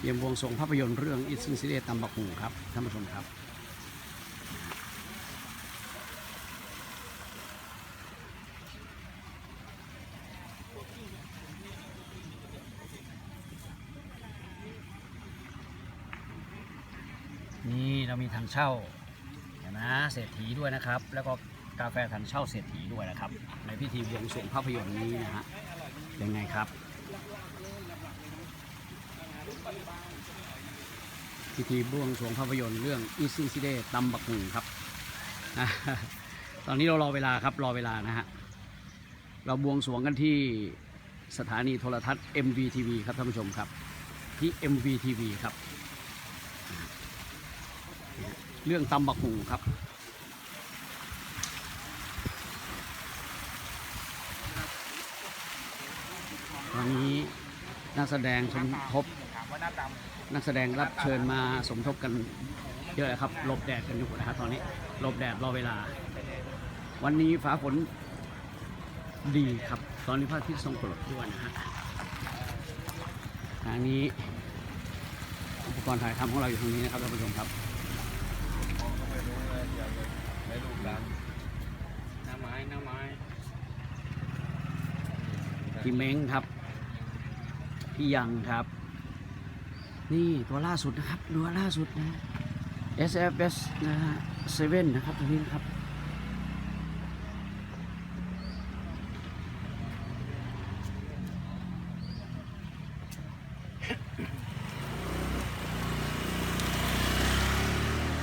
เยี่ยมวงสงภาพยนตร์เรื่องอิซึงซิเดตำบักหูครับท่านผู้ชมครับนี่เรามีถังเช่าเห็นไหมเศรษฐีด้วยนะครับ แล้วก็กาแฟถังเช่าเศรษฐีด้วยนะครับ ในพิธีวงสรวงภาพยนตร์นี้นะฮะเป็นไงครับ พิธีบวงสรวงภาพยนตร์เรื่องอีซิซิเดตำบักหุงครับ ตอนนี้เรารอเวลาครับรอเวลานะฮะ เราบวงสรวงกันที่สถานีโทรทัศน์ MVTV ครับท่านผู้ชมครับ ที่ MVTV ครับ เรื่องตำบักหุงครับตอนนี้นักแสดงสมทบ ว่าหน้าตามนักแสดงรับเชิญมาสมทบกันเยอะเลยครับหลบแดดกันอยู่นะครับตอนนี้หลบแดดรอเวลา วันนี้ฟ้าฝนดีครับ ตอนนี้พระอาทิตย์ทรงกรดด้วยนะฮะทางนี้อุปกรณ์ถ่ายทำของเราอยู่ทางนี้นะครับท่านผู้ชมครับมองก็ไม่รู้เลยอย่าไปไม่รู้กันหน้าไม้หน้าไม้พี่เม้งครับ พี่ยังครับ นี่ตัวล่าสุดนะครับตัวล่าสุดนะ SFS นะฮะเซเว่นะครับตัวนี้นะครับ